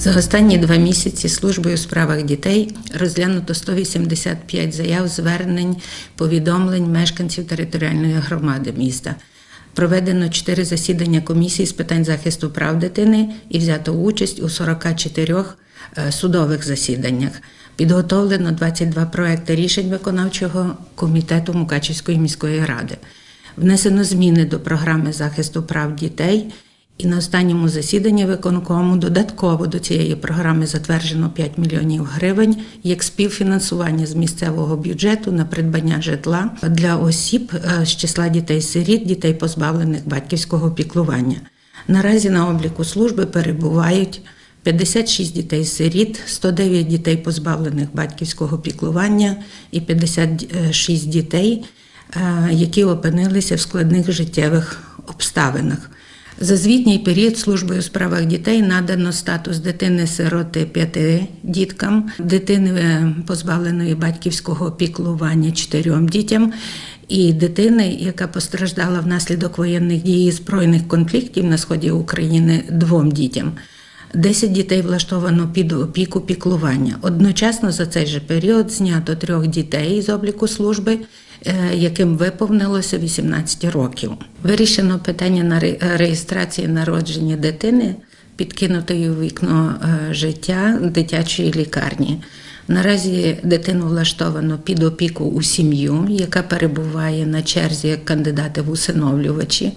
За останні два місяці службою у справах дітей розглянуто 185 заяв, звернень, повідомлень мешканців територіальної громади міста. Проведено 4 засідання комісії з питань захисту прав дитини і взято участь у 44 е, судових засіданнях. Підготовлено 22 проекти рішень виконавчого комітету Мукачівської міської ради. Внесено зміни до програми захисту прав дітей. І на останньому засіданні виконкому додатково до цієї програми затверджено 5 мільйонів гривень як співфінансування з місцевого бюджету на придбання житла для осіб е, з числа дітей-сиріт, дітей позбавлених батьківського піклування. Наразі на обліку служби перебувають 56 дітей-сиріт, 109 дітей позбавлених батьківського піклування і 56 дітей, е, які опинилися в складних життєвих обставинах. За звітній період службою у справах дітей надано статус дитини-сироти п'яти діткам, дитини е, позбавленої батьківського піклування чотирьом дітям, і дитини, яка постраждала внаслідок воєнних дій і збройних конфліктів на сході України двом дітям. 10 дітей влаштовано під опіку піклування. Одночасно за цей же період знято трьох дітей з обліку служби, е, яким виповнилося 18 років. Вирішено питання на ре- реєстрації народження дитини, підкинутої у вікно е, життя дитячої лікарні. Наразі дитину влаштовано під опіку у сім'ю, яка перебуває на черзі як кандидати в усиновлювачі.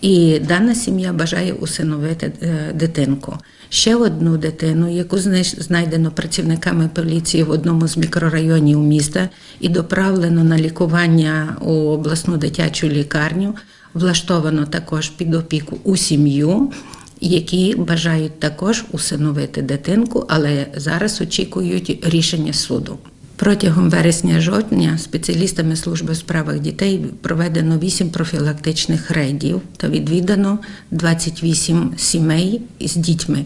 І дана сім'я бажає усиновити е, дитинку. Ще одну дитину, яку знайдено працівниками поліції в одному з мікрорайонів міста і доправлено на лікування у обласну дитячу лікарню, влаштовано також під опіку у сім'ю, які бажають також усиновити дитинку, але зараз очікують рішення суду. Протягом вересня-жовтня спеціалістами служби у справах дітей проведено 8 профілактичних рейдів та відвідано 28 сімей з дітьми.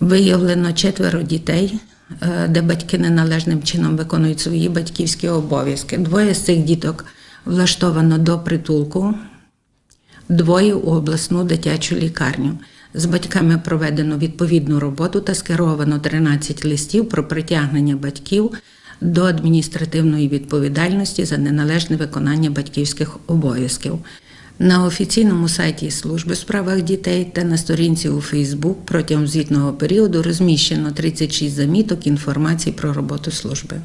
Виявлено четверо дітей, е, де батьки неналежним чином виконують свої батьківські обов'язки. Двоє з цих діток влаштовано до притулку, двоє у обласну дитячу лікарню. З батьками проведено відповідну роботу та скеровано 13 листів про притягнення батьків до адміністративної відповідальності за неналежне виконання батьківських обов'язків. На офіційному сайті служби у справах дітей та на сторінці у Фейсбук протягом звітного періоду розміщено 36 заміток інформації про роботу служби.